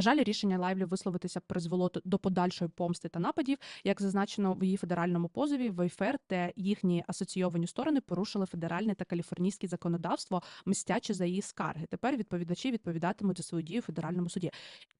Жаль, рішення Лайвлі висловитися призвело до подальшої помсти та нападів. Як зазначено в її федеральному позові, Вейфер та їхні асоційовані сторони порушили федеральне та каліфорнійське законодавство, мстячи за її скарги. Тепер відповідачі відповідатимуть за свою дію в федеральному суді.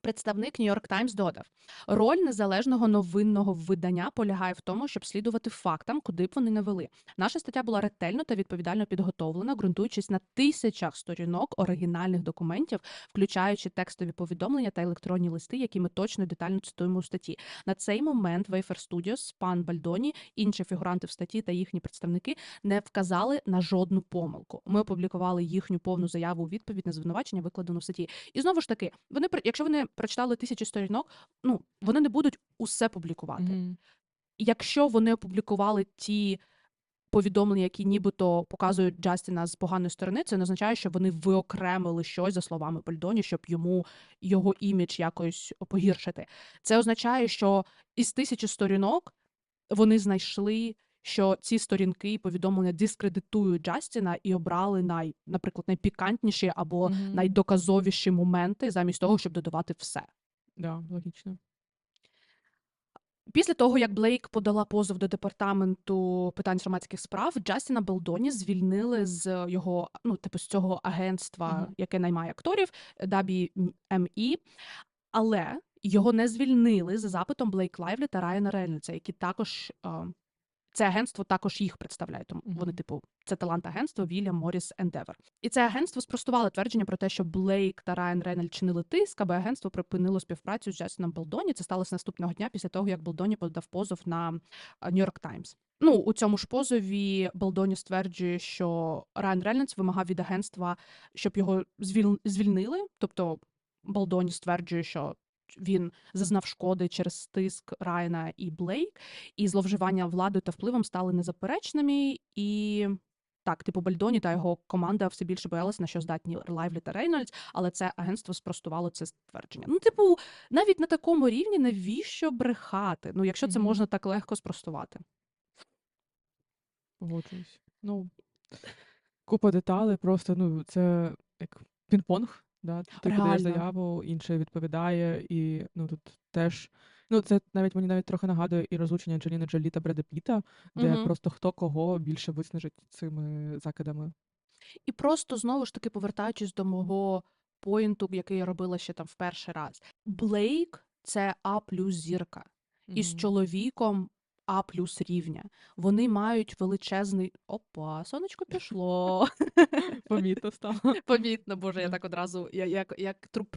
Представник Нью-Йорк Таймс додав: роль незалежного новинного видання полягає в тому, щоб слідувати фактам, куди б вони не вели. Наша стаття була ретельно та відповідально підготовлена, ґрунтуючись на тисячах сторінок оригінальних документів, включаючи текстові повідомлення та електронні листи, які ми точно детально цитуємо у статті. На цей момент Wayfair Studios, пан Бальдоні, інші фігуранти в статті та їхні представники не вказали на жодну помилку. Ми опублікували їхню повну заяву у відповідь на звинувачення, викладену в статті. І знову ж таки, вони якщо вони прочитали тисячі сторінок, ну вони не будуть усе публікувати. Мгм. Якщо вони опублікували ті повідомлення, які нібито показують Джастіна з поганої сторони, це не означає, що вони виокремили щось за словами Бальдоні, щоб йому його імідж якось погіршити. Це означає, що із тисячі сторінок вони знайшли. Що ці сторінки і повідомлення дискредитують Джастіна і обрали най, наприклад, найпікантніші або Мгм. найдоказовіші моменти, замість того, щоб додавати все. Да, логічно. Після того, як Блейк подала позов до департаменту питань громадських справ, Джастіна Белдоні звільнили з його ну, типу, з цього агентства, Мгм. яке наймає акторів WME, але його не звільнили за запитом Блейк Лайвлі та Райана Рейнольдса, які також це агентство також їх представляє. Тому вони, типу, це талант агентства Вільям Моріс Ендевер. І це агентство спростувало твердження про те, що Блейк та Райан Рейнольд чинили тиск, аби агентство припинило співпрацю з Джастіном Белдоні. Це сталося наступного дня після того, як Белдоні подав позов на Нью-Йорк Таймс. Ну, у цьому ж позові Белдоні стверджує, що Райан Рейнольдс вимагав від агентства, щоб його звільнили. Тобто Балдоні стверджує, що він зазнав шкоди через тиск Райана і Блейк, і зловживання владою та впливом стали незаперечними. І так, типу Бальдоні та його команда все більше боялися, на що здатні Лайвлі та Рейнольдс, але це агентство спростувало це ствердження. Ну, типу, навіть на такому рівні навіщо брехати? Ну, якщо це можна так легко спростувати. Погоджуюсь. Ну, купа деталей, просто ну, це як пінг-понг. Да? Ти подаєш Реально. заяву, інший відповідає, і ну тут теж. Ну, це навіть мені навіть трохи нагадує і розлучення Анджеліни Джолі та Бреда Піта, де Мгм. просто хто кого більше виснажить цими закидами. І просто знову ж таки повертаючись до мого поінту, який я робила ще там в перший раз. Блейк це А плюс зірка. І з Мгм. чоловіком А плюс рівня. Вони мають величезний. Опа, сонечко пішло. Помітно стало. Помітно, боже, я так одразу, я- як, як труп